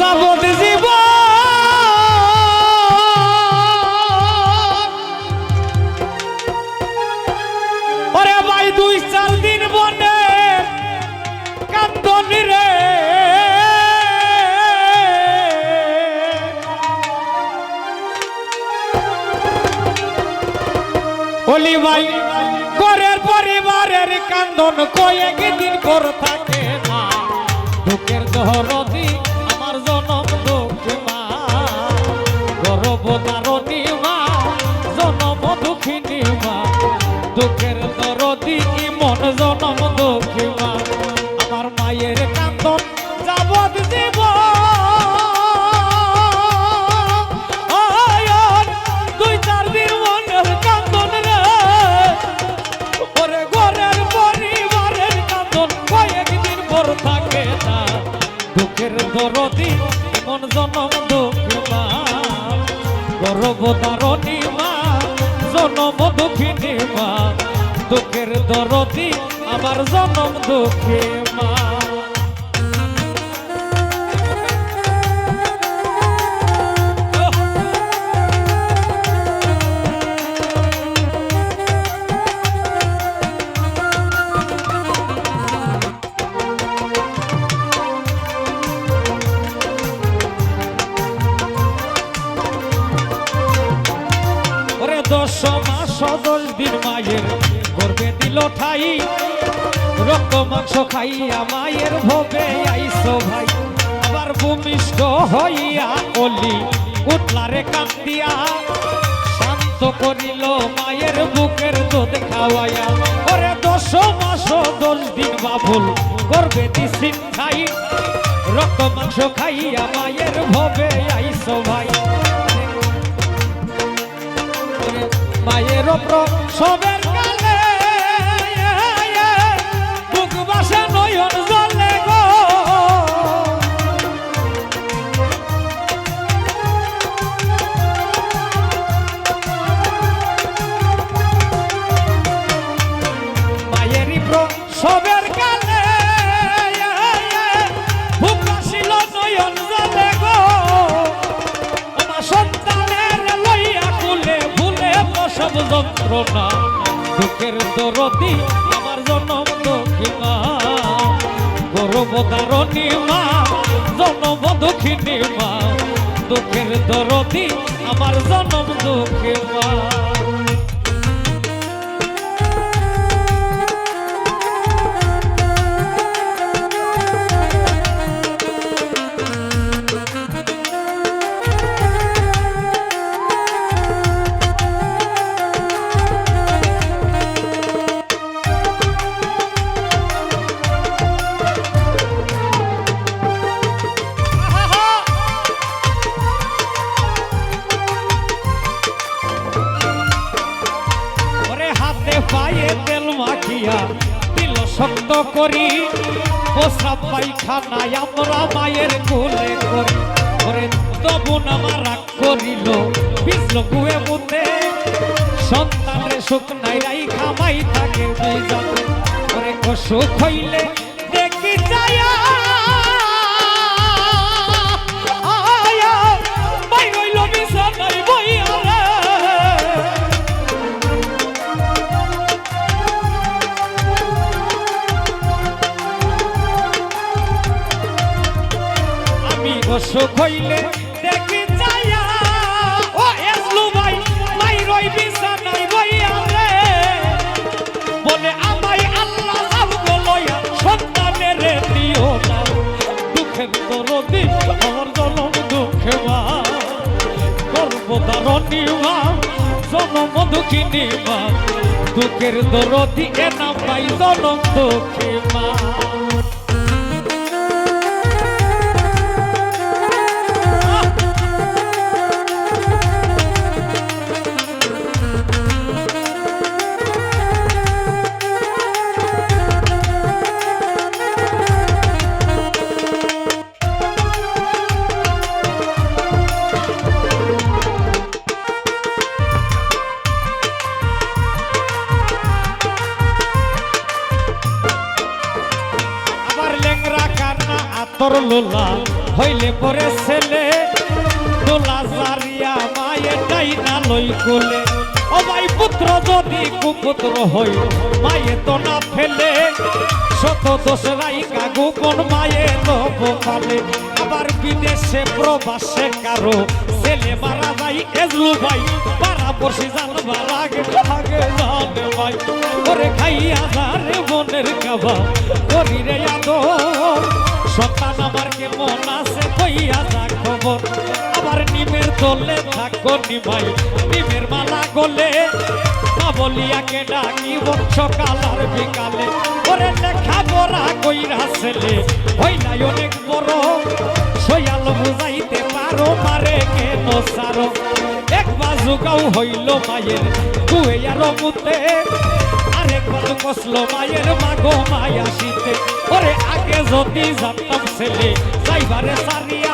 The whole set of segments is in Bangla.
যাবত জীব দিন বনে ঘরের পরিবারের কান্দন কয়েক দিন থাকে না। দুঃখের দহরদি দরদি, মন জনম দুঃখ মা। গর্ভধারণী মা, জনম দুঃখিনী মা। দুঃখের দরদি আমার জনম দুঃখী মা। দশ মাস দশ দিন মায়ের গর্বে দিল ঠাই। রক্ত মাংস খাইয়া মায়ের ভবে আইসো ভাই। আবার ভূমিষ্ঠ হইয়া অলি উঠলারে কান্দিয়া। শান্ত করিল মায়ের বুকের দুধ খাওয়াইয়া। ওরে দশ মাস দশ দিন বাবুল, গর্বে দিছিন খাই রক্ত মাংস খাইয়া মায়ের ভবে আইসো ভাই। মায়ের সবের যন্ত্রণা, দুঃখের দরদি আমার জনম দক্ষিণা গর্ভধারণী মা, জনম দক্ষিণী মা, দুঃখের দরদি আমার জনম দক্ষিণা ওরে পায়খানায় আমরা মায়ের কোলে করি ওরে তবু আমার রাগ করিল। বিষ্ণু কুয়ে বুতে, সন্তানের সুখ নাই রাই খামাই থাকে দুই জাতে। ওরে সুখ হইলে অসুখ হইলে দেখি যাইয়া ও এসলু ভাই মাই রই বিছানায় বইয়া রে বলে আমাই আল্লাহ যাব লইয়া সন্তানের দিও না। দুঃখের দরদি আমার জনম দুঃখে মা। গর্ভধারণী মা, জনম দুঃখিনী মা। দুঃখের দরদি এ নাম পাই জনম দুঃখী মা। আতর লোলা হইলে পরে ছেলে। দোলা জারিয়া মায়ের ডাই না লই কোলে। ও ভাই পুত্র, যদি কুপুত্র হই, মায়ে তো না ফেলে। শত দোষ রাইকা গোপন মায়ে লোভ পালে। আবার বিদেশে প্রবাসে কারও ছেলে মারা যাই এজলু ভাই। পাড়া পড়শি জানবার আগে আগে জানে ভাই। ওরে খাইয়া যারে মনের কাবা করি রে আদর। খবর। আবার নিমের দলে থাকো নিমাই নিমের মালা গলে বলিয়াকে ডাকিব সকাল আর বিকালে। ওরে লেখা পড়া কইরা ছেলে, হইলাই অনেক বড়। সয়াল বুঝাইতে পারো মারে কেন সারো। এক বাজুকাও হইল মায়ের তুই আর মুতে। আরেক বাজু কসলো মায়ের মাগো মায়া শীতে। ওরে আগে যদি জানতাম ছেলে, যাইবারে সারিয়া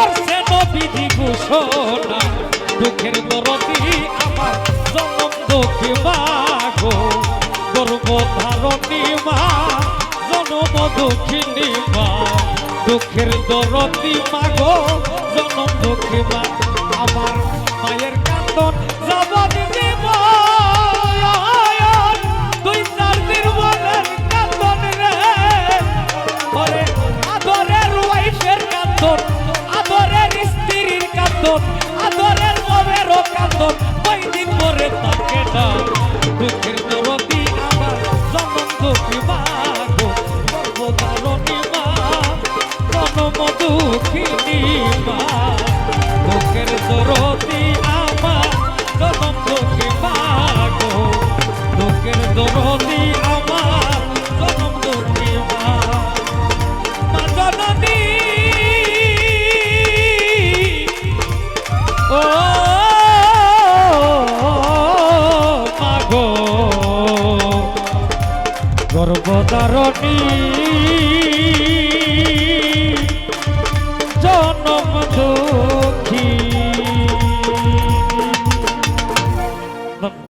করছে নবীজি ঘোষণা। দুঃখের দরদি আমার, জনম দুঃখী মাগো গর্ব ধারণী মা, জনম দুঃখিনী মা। দুঃখের দরদি মাগো জনম দুঃখী মা। আমার মায়ের সদারণী